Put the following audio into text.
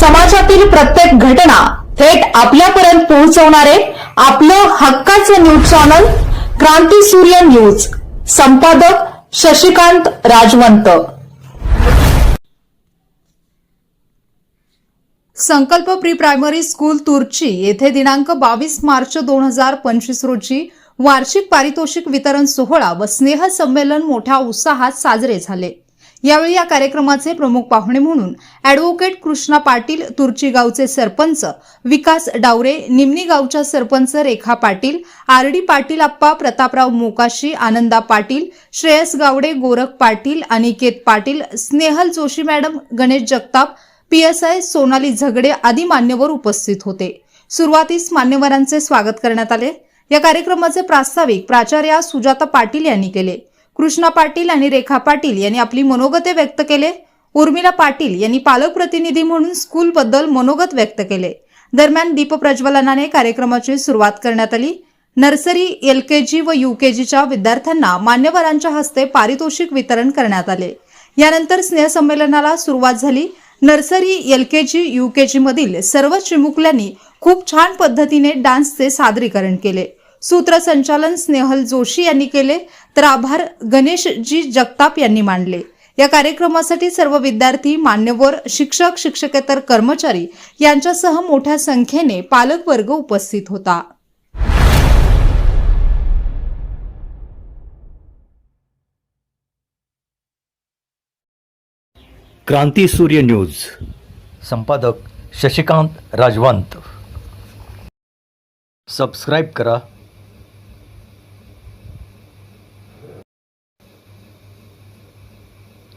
समाजातील प्रत्येक घटना थेट आपल्यापर्यंत पोहोचवणारे आपलं हक्काचं न्यूज चॅनल क्रांती सूर्य न्यूज. संपादक शशिकांत राजवंत. संकल्प प्री प्रायमरी स्कूल तुर्ची येथे दिनांक बावीस मार्च दोन हजार पंचवीस रोजी वार्षिक पारितोषिक वितरण सोहळा व स्नेह संमेलन मोठ्या उत्साहात साजरे झाले. यावेळी या कार्यक्रमाचे प्रमुख पाहुणे म्हणून अॅडव्होकेट कृष्णा पाटील तुर्ची गावचे सरपंच विकास डावरे निमणी गावच्या sarpanch Rekha Patil R D Patil Appa Prataprao Mokashi Ananda Patil Shreyas Gawade Gorakh Patil Aniket Patil Snehal Joshi madam Ganesh Jagtap PSI Sonali Zagade आदी मान्यवर उपस्थित होते. सुरुवातीस मान्यवरांचे स्वागत करण्यात आले. या कार्यक्रमाचे प्रास्ताविक प्राचार्या सुजाता पाटील यांनी केले. कृष्णा पाटील आणि रेखा पाटील यांनी आपली मनोगते व्यक्त केले. उर्मिला पाटील यांनी पालक प्रतिनिधी म्हणून स्कूलबद्दल मनोगत व्यक्त केले. दरम्यान दीपप्रज्वलनाने कार्यक्रमाची सुरुवात करण्यात आली. नर्सरी एल के जी व यू के जीच्या विद्यार्थ्यांना मान्यवरांच्या हस्ते पारितोषिक वितरण करण्यात आले. यानंतर स्नेहसंमेलनाला सुरुवात झाली. Nursery L K G U K G मधील सर्व चिमुकल्यांनी खूप छान पद्धतीने डान्सचे सादरीकरण केले. सूत्रसंचालन स्नेहल जोशी यांनी केले. तर आभार गणेशजी जगताप यांनी मांडले. या कार्यक्रमासाठी सर्व विद्यार्थी मान्यवर शिक्षक शिक्षकेतर कर्मचारी यांच्यासह मोठ्या संख्येने पालक वर्ग उपस्थित होता. क्रांती सूर्य न्यूज. संपादक शशिकांत राजवंत. सबस्क्राईब करा.